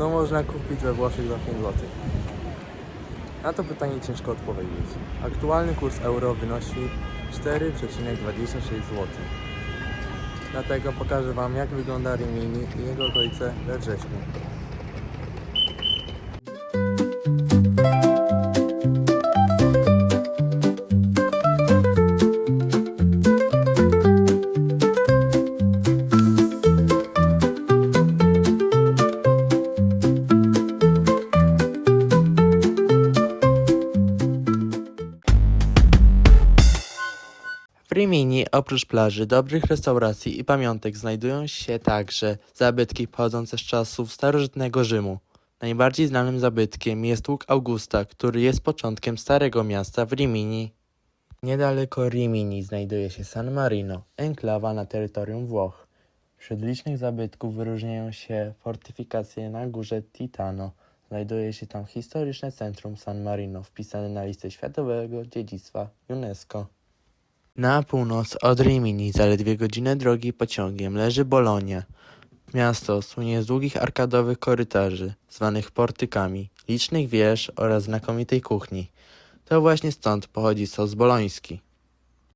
Co można kupić we Włoszech za 5 zł? Na to pytanie ciężko odpowiedzieć. Aktualny kurs euro wynosi 4,26 zł. Dlatego pokażę Wam jak wygląda Rimini i jego okolice we wrześniu. W Rimini oprócz plaży, dobrych restauracji i pamiątek znajdują się także zabytki pochodzące z czasów starożytnego Rzymu. Najbardziej znanym zabytkiem jest łuk Augusta, który jest początkiem Starego Miasta w Rimini. Niedaleko Rimini znajduje się San Marino, enklawa na terytorium Włoch. Wśród licznych zabytków wyróżniają się fortyfikacje na górze Titano. Znajduje się tam historyczne centrum San Marino, wpisane na listę Światowego Dziedzictwa UNESCO. Na północ od Rimini, zaledwie godzinę drogi pociągiem, leży Bolonia. Miasto słynie z długich arkadowych korytarzy, zwanych portykami, licznych wież oraz znakomitej kuchni. To właśnie stąd pochodzi sos boloński.